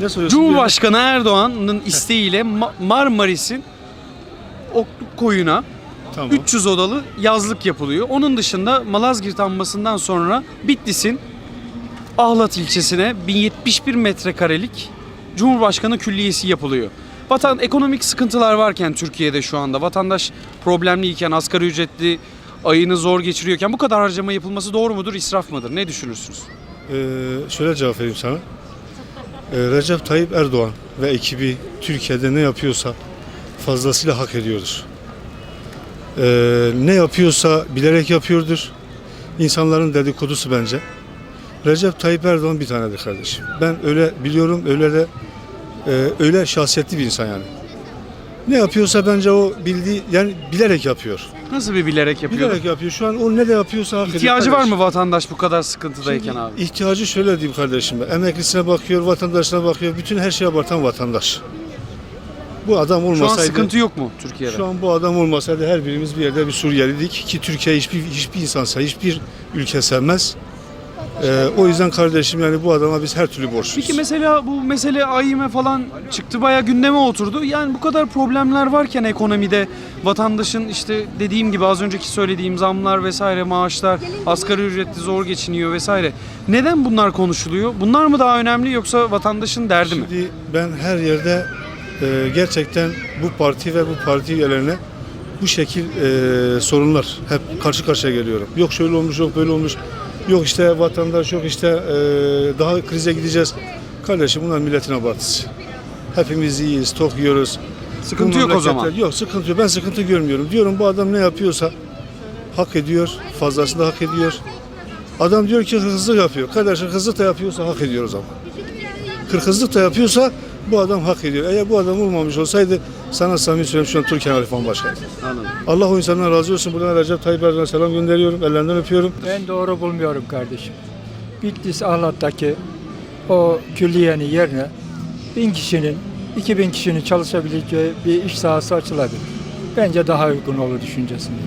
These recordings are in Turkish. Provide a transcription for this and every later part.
Ne soruyorsun? Cumhurbaşkanı Erdoğan'ın isteğiyle Ma- Marmaris'in Okluk Koyu'na Tamam. 300 odalı yazlık yapılıyor. Onun dışında Malazgirt Anması'ndan sonra Bitlis'in Ahlat ilçesine 1071 metrekarelik Cumhurbaşkanı Külliyesi yapılıyor. Vatan ekonomik sıkıntılar varken Türkiye'de şu anda vatandaş problemliyken asgari ücretli ayını zor geçiriyorken bu kadar harcama yapılması doğru mudur, israf mıdır? Ne düşünürsünüz? Ee, şöyle cevap vereyim sana. Ee, Recep Tayyip Erdoğan ve ekibi Türkiye'de ne yapıyorsa fazlasıyla hak ediyordur. Ee, ne yapıyorsa bilerek yapıyordur. İnsanların dedikodusu bence. Recep Tayyip Erdoğan bir tanedir kardeşim. Ben öyle biliyorum, öyle de e, öyle şahsiyetli bir insan yani. Ne yapıyorsa bence o bildiği, yani bilerek yapıyor. Nasıl bir bilerek yapıyor? Bilerek yapıyor. Şu an o ne de yapıyorsa hak ediyor. İhtiyacı var kardeşim. mı vatandaş bu kadar sıkıntıdayken abi? İhtiyacı şöyle diyeyim kardeşim. Emeklisine bakıyor, vatandaşına bakıyor. Bütün her şeye abartan vatandaş. Bu adam Şu an olmasaydı, sıkıntı yok mu Türkiye'de? şu an bu adam olmasaydı her birimiz bir yerde bir Suriyeliydik ki Türkiye hiçbir hiçbir insansa hiçbir ülke sevmez. Ee, o yüzden kardeşim yani bu adama biz her türlü borçluyuz. Peki mesela bu mesele AİM falan çıktı bayağı gündeme oturdu. Yani bu kadar problemler varken ekonomide vatandaşın işte dediğim gibi az önceki söylediğim zamlar vesaire maaşlar asgari ücretli zor geçiniyor vesaire. Neden bunlar konuşuluyor? Bunlar mı daha önemli yoksa vatandaşın derdi mi? Şimdi ben her yerde e, gerçekten bu parti ve bu parti üyelerine bu şekil e, sorunlar hep karşı karşıya geliyorum. Yok şöyle olmuş, yok böyle olmuş. Yok işte vatandaş, yok işte e, daha krize gideceğiz. Kardeşim bunlar milletin abartısı. Hepimiz iyiyiz, tok yiyoruz. Sıkıntı yok o zaman. Yok sıkıntı yok. Ben sıkıntı görmüyorum. Diyorum bu adam ne yapıyorsa hak ediyor. Fazlasını hak ediyor. Adam diyor ki hırsızlık yapıyor. Kardeşim hırsızlık da yapıyorsa hak ediyor o zaman. Kırkızlık da yapıyorsa bu adam hak ediyor. Eğer bu adam olmamış olsaydı sana samimi söylüyorum şu an Türkiye Halifan Başkanı. Anladım. Allah o insandan razı olsun. Buradan Recep Tayyip Erdoğan'a selam gönderiyorum. Ellerinden öpüyorum. Ben doğru bulmuyorum kardeşim. Bitlis Ahlat'taki o külliyenin yerine bin kişinin, iki bin kişinin çalışabileceği bir iş sahası açılabilir. Bence daha uygun olur düşüncesinde.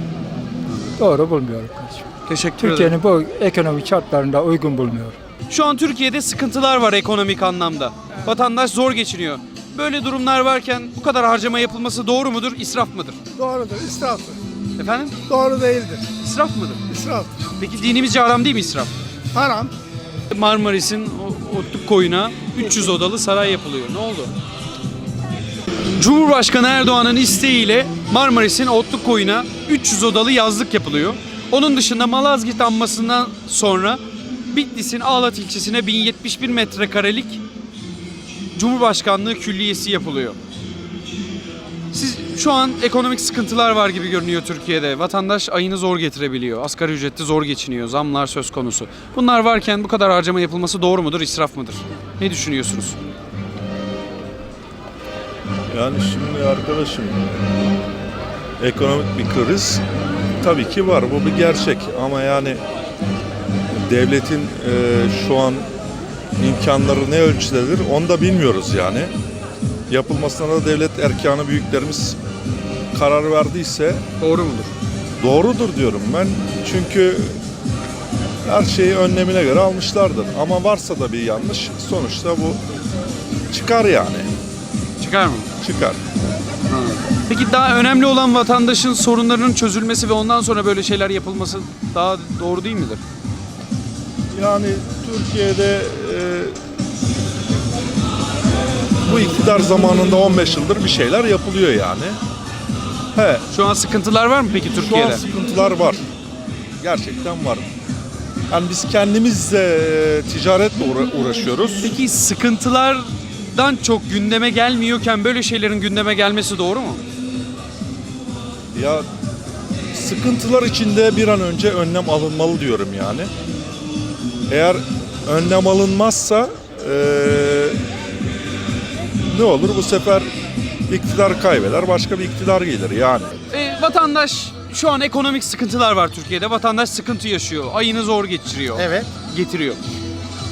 Doğru bulmuyorum kardeşim. Teşekkür ederim. Türkiye'nin bu ekonomik şartlarında uygun bulmuyorum. Şu an Türkiye'de sıkıntılar var ekonomik anlamda. Vatandaş zor geçiniyor. Böyle durumlar varken bu kadar harcama yapılması doğru mudur, israf mıdır? Doğrudur, israftır. Efendim? Doğru değildir. İsraf mıdır? İsraf. Peki dinimizce haram değil mi israf? Haram. Marmaris'in o- Otluk Koyu'na 300 odalı saray yapılıyor. Ne oldu? Cumhurbaşkanı Erdoğan'ın isteğiyle Marmaris'in Otluk Koyu'na 300 odalı yazlık yapılıyor. Onun dışında Malazgirt anmasından sonra Bitlis'in Ağlat ilçesine 1071 metrekarelik Cumhurbaşkanlığı külliyesi yapılıyor. Siz şu an ekonomik sıkıntılar var gibi görünüyor Türkiye'de. Vatandaş ayını zor getirebiliyor. Asgari ücretli zor geçiniyor. Zamlar söz konusu. Bunlar varken bu kadar harcama yapılması doğru mudur, israf mıdır? Ne düşünüyorsunuz? Yani şimdi arkadaşım ekonomik bir kriz tabii ki var bu bir gerçek ama yani devletin e, şu an imkanları ne ölçüdedir onu da bilmiyoruz yani. Yapılmasına da devlet erkanı büyüklerimiz karar verdiyse Doğru mudur? doğrudur diyorum ben. Çünkü her şeyi önlemine göre almışlardır. Ama varsa da bir yanlış sonuçta bu çıkar yani. Çıkar mı? Çıkar. Peki daha önemli olan vatandaşın sorunlarının çözülmesi ve ondan sonra böyle şeyler yapılması daha doğru değil midir? Yani Türkiye'de e, bu iktidar zamanında 15 yıldır bir şeyler yapılıyor yani. He, Şu an sıkıntılar var mı peki şu an Türkiye'de? sıkıntılar var. Gerçekten var. Yani biz kendimiz e, ticaretle uğra- uğraşıyoruz. Peki sıkıntılardan çok gündeme gelmiyorken böyle şeylerin gündeme gelmesi doğru mu? Ya sıkıntılar içinde bir an önce önlem alınmalı diyorum yani. Eğer önlem alınmazsa e, ne olur bu sefer iktidar kaybeder başka bir iktidar gelir yani. E, vatandaş şu an ekonomik sıkıntılar var Türkiye'de. Vatandaş sıkıntı yaşıyor. Ayını zor geçiriyor. Evet. Getiriyor.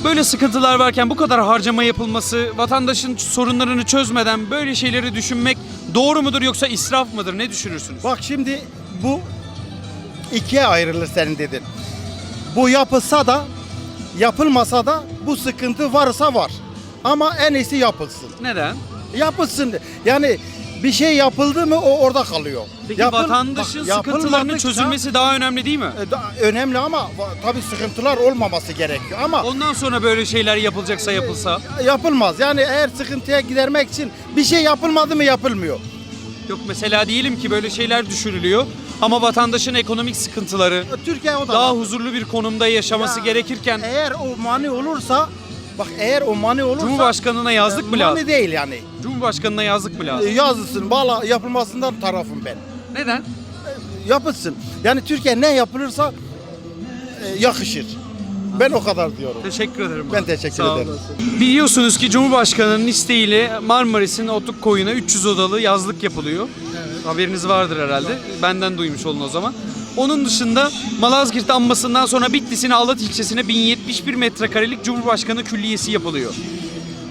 Böyle sıkıntılar varken bu kadar harcama yapılması, vatandaşın sorunlarını çözmeden böyle şeyleri düşünmek doğru mudur yoksa israf mıdır? Ne düşünürsünüz? Bak şimdi bu ikiye ayrılır senin dedin. Bu yapılsa da yapılmasa da bu sıkıntı varsa var. Ama en iyisi yapılsın. Neden? Yapılsın. Yani bir şey yapıldı mı o orada kalıyor. Peki Yapıl- vatandaşın bak, sıkıntılarının çözülmesi daha önemli değil mi? E, da- önemli ama va- tabii sıkıntılar olmaması gerekiyor. Ama Ondan sonra böyle şeyler yapılacaksa yapılsa. yapılmaz. Yani eğer sıkıntıya gidermek için bir şey yapılmadı mı yapılmıyor. Yok mesela diyelim ki böyle şeyler düşünülüyor ama vatandaşın ekonomik sıkıntıları Türkiye o da daha var. huzurlu bir konumda yaşaması Ya, gerekirken Eğer o mani olursa bak eğer o mani olursa Cumhurbaşkanına yazlık mı lazım? Mani değil yani. Cumhurbaşkanına yazlık mı E, lazım? Yazılsın, bağla yapılmasından tarafım ben. Neden? Yapılsın. Yani Türkiye ne yapılırsa e, yakışır. Ben o kadar diyorum. Teşekkür ederim. Ben teşekkür Sağ ederim. olasın. Biliyorsunuz ki Cumhurbaşkanı'nın isteğiyle Marmaris'in Otluk Koyu'na 300 odalı yazlık yapılıyor. Haberiniz vardır herhalde. Benden duymuş olun o zaman. Onun dışında Malazgirt anmasından sonra Bitlis'in Ağlat ilçesine 1071 metrekarelik Cumhurbaşkanı Külliyesi yapılıyor.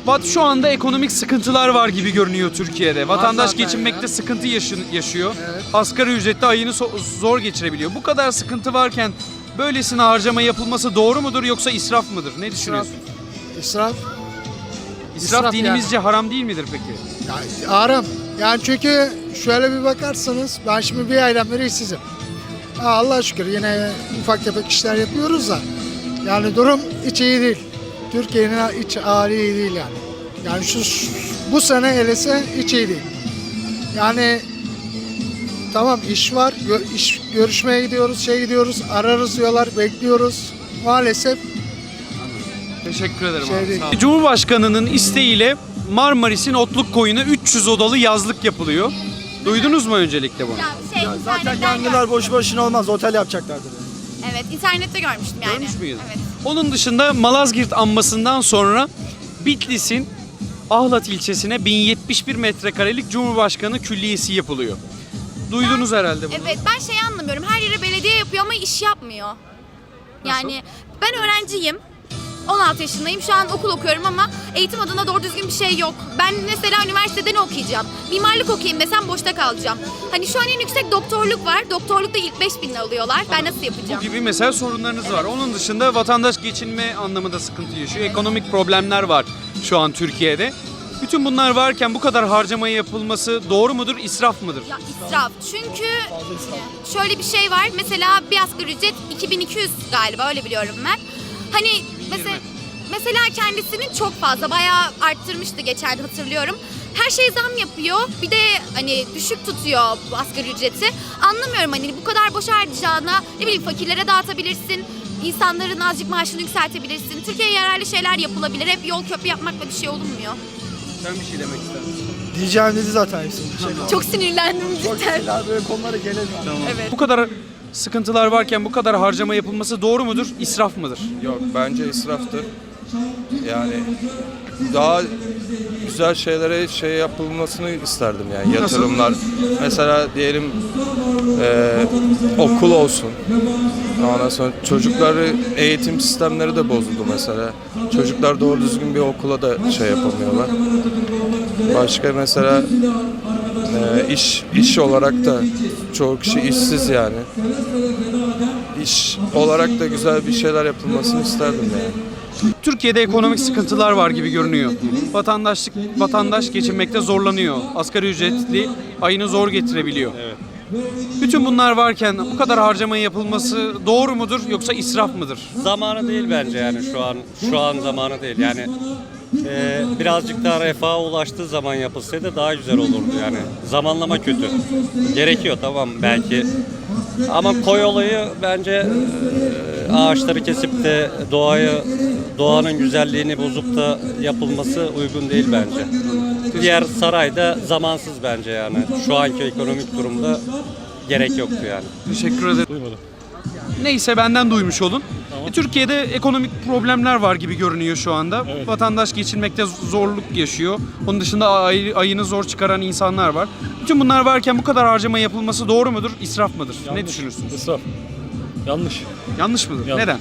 Vat şu anda ekonomik sıkıntılar var gibi görünüyor Türkiye'de. Vatandaş geçinmekte sıkıntı yaşın- yaşıyor. Asgari ücretli ayını zor geçirebiliyor. Bu kadar sıkıntı varken böylesine harcama yapılması doğru mudur yoksa israf mıdır? Ne düşünüyorsun? İsraf. İsraf, İsraf dinimizce haram değil midir peki? Ya, aram. Yani çünkü şöyle bir bakarsanız ben şimdi bir aydan işsizim. Ha, Allah şükür yine ufak tefek işler yapıyoruz da yani durum hiç iyi değil. Türkiye'nin iç hali iyi değil yani. Yani şu bu sene elese hiç iyi değil. Yani tamam iş var, gö- iş görüşmeye gidiyoruz, şey gidiyoruz, ararız diyorlar, bekliyoruz. Maalesef Teşekkür ederim Şey abi. değil. sağ ol. Cumhurbaşkanının isteğiyle Marmaris'in Otluk Koyu'na 300 odalı yazlık yapılıyor. Duydunuz mu öncelikle bunu? Ya şey, Zaten internetten gör- boş boşuna olmaz. Otel yapacaklardır. Evet, internette görmüştüm yani. Görmüş müydün? Evet. Onun dışında Malazgirt anmasından sonra Bitlis'in Ahlat ilçesine 1071 metrekarelik Cumhurbaşkanı Külliyesi yapılıyor. Duydunuz herhalde bunu. Evet, ben şey anlamıyorum. Her yere belediye yapıyor ama iş yapmıyor. Yani ben öğrenciyim. 16 yaşındayım. Şu an okul okuyorum ama eğitim adına doğru düzgün bir şey yok. Ben mesela üniversitede ne okuyacağım? Mimarlık okuyayım desem boşta kalacağım. Hani şu an en yüksek doktorluk var. Doktorlukta ilk 5000 alıyorlar. Ben nasıl Bu yapacağım? gibi mesela sorunlarınız var. Onun dışında vatandaş geçinme anlamında sıkıntı yaşıyor. Ekonomik problemler var şu an Türkiye'de. Bütün bunlar varken bu kadar harcama yapılması doğru mudur, israf mıdır? Ya israf. Çünkü şöyle bir şey var. Mesela bir asgari ücret 2200 galiba öyle biliyorum ben. Hani mesela mesela kendisinin çok fazla bayağı arttırmıştı geçen hatırlıyorum. Her şey zam yapıyor. Bir de hani düşük tutuyor bu asgari ücreti. Anlamıyorum hani bu kadar boş harcayacağına ne bileyim fakirlere dağıtabilirsin. İnsanların azıcık maaşını yükseltebilirsin. Türkiye'ye yararlı şeyler yapılabilir. Hep yol köprü yapmakla bir şey olunmuyor. Sen bir şey demek ister misin? Diyeceğim dedi zaten hepsini. Bir şey Çok sinirlendim cidden. Çok böyle konulara gelemiyor. Evet. Bu kadar sıkıntılar varken bu kadar harcama yapılması doğru mudur, israf mıdır? Yok bence israftır. Yani daha güzel şeylere şey yapılmasını isterdim yani yatırımlar. Mesela diyelim eee, okul olsun. Ondan sonra çocukları eğitim sistemleri de bozuldu mesela. Çocuklar doğru düzgün bir okula da şey yapamıyorlar. Başka mesela eee, iş iş olarak da çoğu kişi işsiz yani. İş olarak da güzel bir şeyler yapılmasını isterdim yani. Türkiye'de ekonomik sıkıntılar var gibi görünüyor. Vatandaşlık vatandaş geçinmekte zorlanıyor. Asgari ücretli ayını zor getirebiliyor. Bütün bunlar varken bu kadar harcama yapılması doğru mudur yoksa israf mıdır? zamanı değil bence yani şu an şu an zamanı değil yani e, birazcık daha refaha ulaştığı zaman yapılsaydı daha güzel olurdu yani zamanlama kötü gerekiyor tamam belki ama koy olayı bence e, ağaçları kesip de doğayı doğanın güzelliğini bozup da yapılması uygun değil bence. Diğer saray da zamansız bence yani. Şu anki ekonomik durumda gerek yoktu yani. Teşekkür ederim. Neyse benden duymuş olun. E, Türkiye'de ekonomik problemler var gibi görünüyor şu anda. Vatandaş geçinmekte zorluk yaşıyor. Onun dışında ay- ayını zor çıkaran insanlar var. Bütün bunlar varken bu kadar harcama yapılması doğru mudur, israf mıdır? Ne düşünürsünüz? İsraf. Yanlış. Yanlış mıdır? Yanlış. Neden?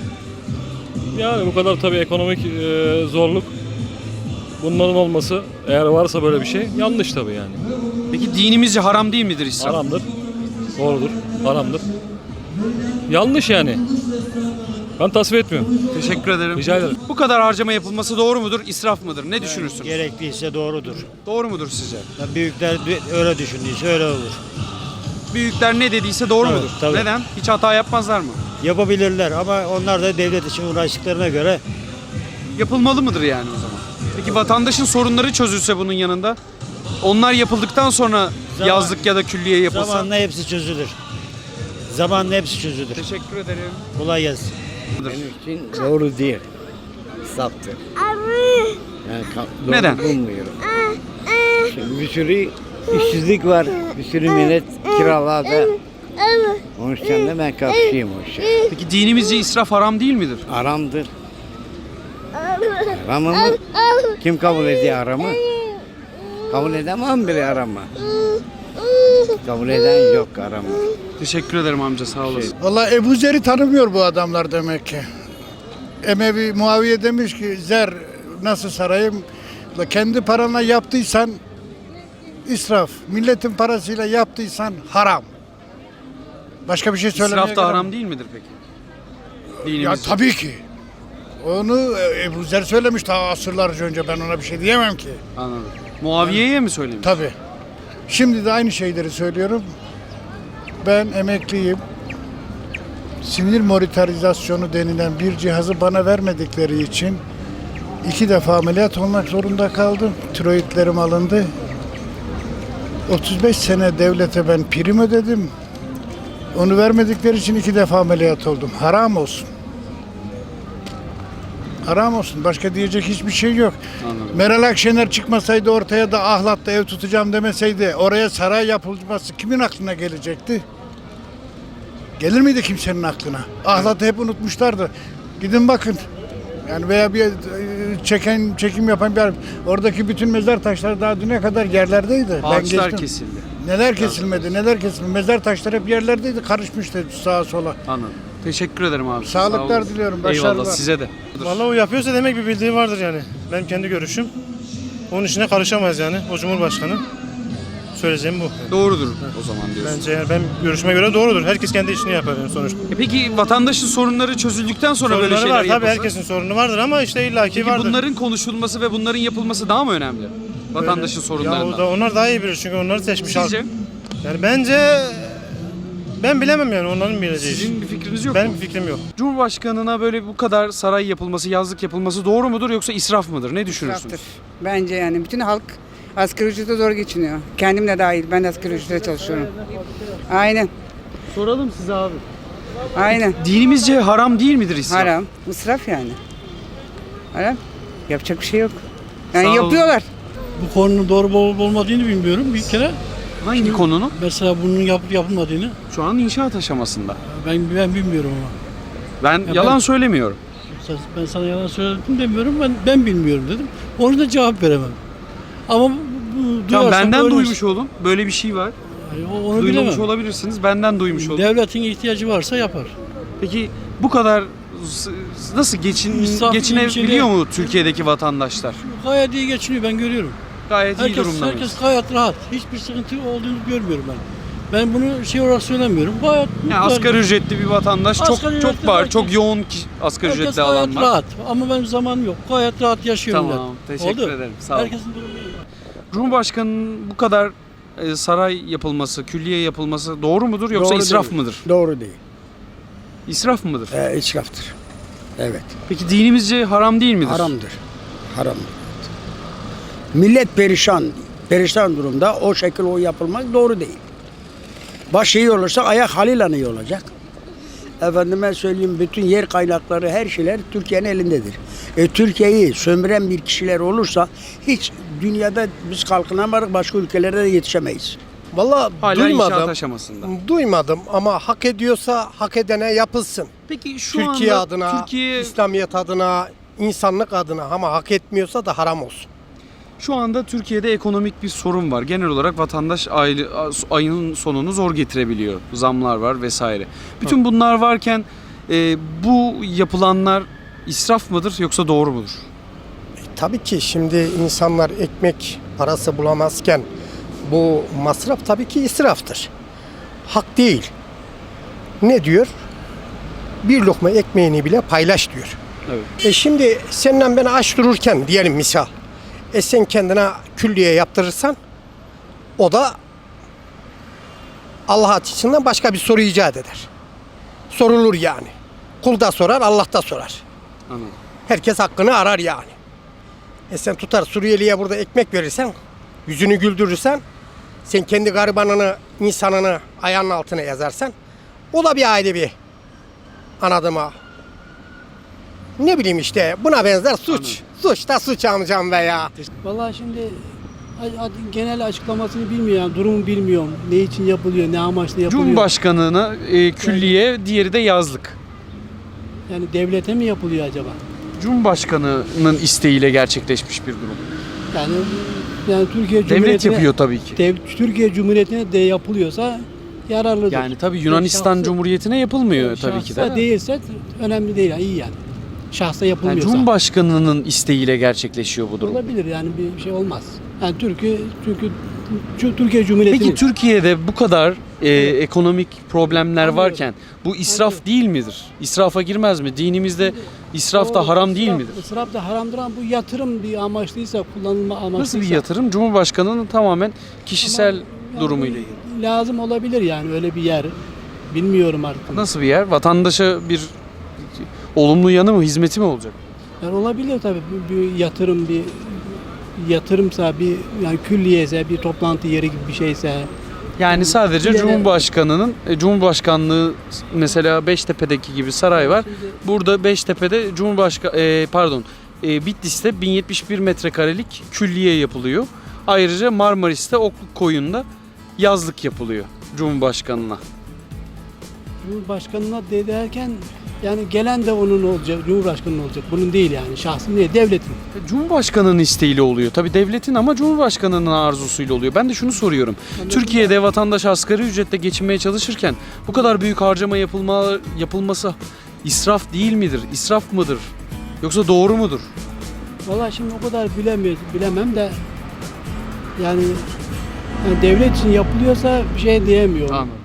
Yani bu kadar tabii ekonomik e, zorluk bunların olması eğer varsa böyle bir şey yanlış tabii yani. Peki dinimizce haram değil midir israf? Haramdır. Doğrudur. Haramdır. Yanlış yani. Ben tasvip etmiyorum. Teşekkür ederim. Rica ederim. Bu kadar harcama yapılması doğru mudur, israf mıdır? Ne düşünürsünüz? Gerekliyse doğrudur. Doğru mudur sizce? Büyükler öyle düşündüyse öyle olur. Büyükler ne dediyse doğru Tabii, mudur? tabii. Neden? Hiç hata yapmazlar mı? Yapabilirler ama onlar da devlet için uğraştıklarına göre Yapılmalı mıdır yani o zaman? Peki vatandaşın sorunları çözülse bunun yanında? Onlar yapıldıktan sonra Zaman- yazlık ya da külliye yapılsa? zamanla hepsi çözülür. Zamanla hepsi çözülür. Teşekkür ederim. Kolay gelsin. için doğru değil. Saptır. Yani ka- doğru Neden? bulmuyorum. Şimdi bir sürü işsizlik var. Bir sürü millet kiralarda. Onun için de ben karşıyım o işe. Peki dinimizce israf haram değil midir? Aramdır. Aramı mı? Kim kabul ediyor aramı? Kabul edemem biri aramı. Kabul eden yok aramı. Teşekkür ederim amca sağ olasın. Valla Ebu Zer'i tanımıyor bu adamlar demek ki. Emevi Muaviye demiş ki Zer nasıl sarayım? La kendi paranla yaptıysan israf. Milletin parasıyla yaptıysan haram. Başka bir şey söylemeye İsraf da gerek- haram değil midir peki? Ya tabii ki. Onu Ebu Zer söylemiş daha asırlarca önce ben ona bir şey diyemem ki. Anladım. Muaviye'ye mi söylemiş? Tabii. Şimdi de aynı şeyleri söylüyorum. Ben emekliyim. Sinir monitarizasyonu denilen bir cihazı bana vermedikleri için iki defa ameliyat olmak zorunda kaldım. Tiroidlerim alındı. 35 sene devlete ben prim ödedim. Onu vermedikleri için iki defa ameliyat oldum. Haram olsun. Haram olsun. Başka diyecek hiçbir şey yok. Anladım. Meral Akşener çıkmasaydı ortaya da Ahlat'ta ev tutacağım demeseydi oraya saray yapılması kimin aklına gelecekti? Gelir miydi kimsenin aklına? Ahlat'ı hep unutmuşlardı. Gidin bakın. Yani veya bir e, çeken çekim yapan bir oradaki bütün mezar taşları daha düne kadar yerlerdeydi. Ağaçlar geçtim. kesildi. Neler kesilmedi, neler kesilmedi. Mezar taşları hep yerlerdeydi, karışmıştı sağa sola. Anladım. Teşekkür ederim abi. Sağlıklar Sağ diliyorum, Eyvallah başarılar. size de. Vallahi o yapıyorsa demek bir bildiği vardır yani. Benim kendi görüşüm. Onun işine karışamaz yani o Cumhurbaşkanı. Söyleyeceğim bu. Doğrudur o zaman diyorsun. Bence yani benim görüşüme göre doğrudur. Herkes kendi işini yapar yani sonuçta. E peki vatandaşın sorunları çözüldükten sonra böyle Sorunları şeyler var tabii yapılsa? herkesin sorunu vardır ama işte illaki Peki vardır. bunların konuşulması ve bunların yapılması daha mı önemli? Vatandaşın Ya sorunlarından. o da, onlar daha iyi bilir çünkü onları seçmiş halk. Sizce? Yani bence ben bilemem yani onların bileceği. Sizin bir fikriniz yok Benim mu? bir fikrim yok. Cumhurbaşkanına böyle bu kadar saray yapılması, yazlık yapılması doğru mudur yoksa israf mıdır? Ne düşünürsünüz? İsraftır. Bence yani bütün halk asgari ücrete zor geçiniyor. Kendim de dahil. Ben de asgari ücrete çalışıyorum. Aynen. Soralım size abi. Aynen. Dinimizce haram değil midir israf? Haram. Israf yani. Haram. Yapacak bir şey yok. Yani Sağ olun. yapıyorlar. Bu konunun doğru olup olmadığını bilmiyorum bir kere. Hangi konunun? Mesela bunun yapıp yapılmadığını Şu an inşaat aşamasında. ben ben bilmiyorum ama. Ben Ya yalan ben- söylemiyorum. Ben sana yalan söyledim demiyorum. Ben ben bilmiyorum dedim. Onu da cevap veremem. Ama bu, bu Tamam duyarsam benden öğrenirsin. duymuş olun. Böyle bir şey var. Yani o- onu Duymamış bilemem. olabilirsiniz. Benden duymuş olun. Devletin ihtiyacı varsa yapar. Peki bu kadar s- nasıl geçin İsraf geçinebiliyor ilçede- mu Türkiye'deki vatandaşlar? Gayet iyi geçiniyor ben görüyorum. Gayet iyi Herkes, durumda mıyız? herkes gayet rahat. Hiçbir sıkıntı olduğunu görmüyorum ben. Ben bunu şey olarak söylemiyorum. Gayet Yani mutlu. asgari ücretli bir vatandaş çok Asgari çok ücretli var. herkes- Çok yoğun ki, asgari Herkes ücretli gayet alan var. rahat. Ama benim zamanım yok. Gayet rahat yaşıyor Tamam, millet. teşekkür Oldu. ederim, sağ olun. Herkesin durumu iyi. Cumhurbaşkanının bu kadar e, saray yapılması, külliye yapılması doğru mudur yoksa Doğru israf değil. mıdır? Doğru değil. İsraf mıdır? E, israftır. Evet. Peki dinimizce haram değil midir? Haramdır. Haramdır. Millet perişan. Perişan durumda o şekil o yapılmak doğru değil. Baş iyi olursa ayak haliyle iyi olacak. Efendime söyleyeyim bütün yer kaynakları her şeyler Türkiye'nin elindedir. E, Türkiye'yi sömüren bir kişiler olursa hiç dünyada biz kalkınamadık başka ülkelerde de yetişemeyiz. Valla Hala inşaat aşamasında. Duymadım ama hak ediyorsa hak edene yapılsın. Peki şu Türkiye anda adına, Türkiye İslamiyet adına, insanlık adına ama hak etmiyorsa da haram olsun. Şu anda Türkiye'de ekonomik bir sorun var. Genel olarak vatandaş aylı, ayının sonunu zor getirebiliyor. Zamlar var vesaire. Bütün bunlar varken e, bu yapılanlar israf mıdır yoksa doğru mudur? Tabii ki şimdi insanlar ekmek parası bulamazken bu masraf tabii ki israftır. Hak değil. Ne diyor? bir lokma ekmeğini bile paylaş diyor. Evet. E şimdi seninle ben aç dururken diyelim misal. E sen kendine külliye yaptırırsan o da Allah açısından başka bir soru icat eder. Sorulur yani. Kul da sorar, Allah da sorar. Anladım. Herkes hakkını arar yani. E sen tutar Suriyeli'ye burada ekmek verirsen, yüzünü güldürürsen, sen kendi garibanını, insanını ayağının altına yazarsan, o da bir ayrı bir anladım ha. Ne bileyim işte buna benzer suç. Suç da suç amcam be ya. Vallahi şimdi genel açıklamasını bilmiyorum, durumu bilmiyorum. Ne için yapılıyor, ne amaçla yapılıyor. Cumhurbaşkanına e, külliye, diğeri de yazlık. Yani devlete mi yapılıyor acaba? Cumhurbaşkanının isteğiyle gerçekleşmiş bir durum. Yani yani Türkiye Devlet Cumhuriyeti'ne yapıyor tabii ki. dev- Türkiye Cumhuriyeti'ne de yapılıyorsa yararlıdır. Yani tabii Yunanistan Şahsı- Cumhuriyeti'ne yapılmıyor tabii ki de. değilse önemli değil, yani iyi yani. Şahsa Yani yapılmıyorsa. Cumhurbaşkanının isteğiyle gerçekleşiyor bu durum. Olabilir yani bir şey olmaz. Yani Türkiye çünkü Çü- Türkiye Cumhuriyeti Peki Türkiye'de bu kadar e, ekonomik problemler varken bu israf değil midir? İsrafa girmez mi? Dinimizde israf da haram değil midir? İsraf da haramdır ama bu yatırım bir amaçlıysa, kullanılma amaçlıysa. Nasıl bir yatırım? Cumhurbaşkanının tamamen kişisel Yani durumuyla ilgili. Lazım olabilir yani öyle bir yer. Bilmiyorum artık. Nasıl bir yer? Vatandaşa bir olumlu yanı mı, hizmeti mi olacak? Yani olabilir tabii bir, bir yatırım bir yatırımsa bir yani külliyese bir toplantı yeri gibi bir şeyse Yani sadece Cumhurbaşkanının, e, Cumhurbaşkanlığı mesela Beştepe'deki gibi saray var. Burada Beştepe'de Cumhurbaşkanı, pardon, e, Bitlis'te 1071 metrekarelik külliye yapılıyor. Ayrıca Marmaris'te Okluk Koyun'da yazlık yapılıyor Cumhurbaşkanına. Cumhurbaşkanına de derken yani gelen de onun olacak, Cumhurbaşkanının olacak. Bunun değil yani şahsın değil, devletin. E, Cumhurbaşkanının isteğiyle oluyor. Tabii devletin ama Cumhurbaşkanının arzusuyla oluyor. Ben de şunu soruyorum. Türkiye'de vatandaş asgari ücretle geçinmeye çalışırken bu kadar büyük harcama yapılma, yapılması israf değil midir? İsraf mıdır? Yoksa doğru mudur? Vallahi şimdi o kadar bilemiyoruz, bilemem de yani, yani devlet için yapılıyorsa bir şey diyemiyorum. Anladım.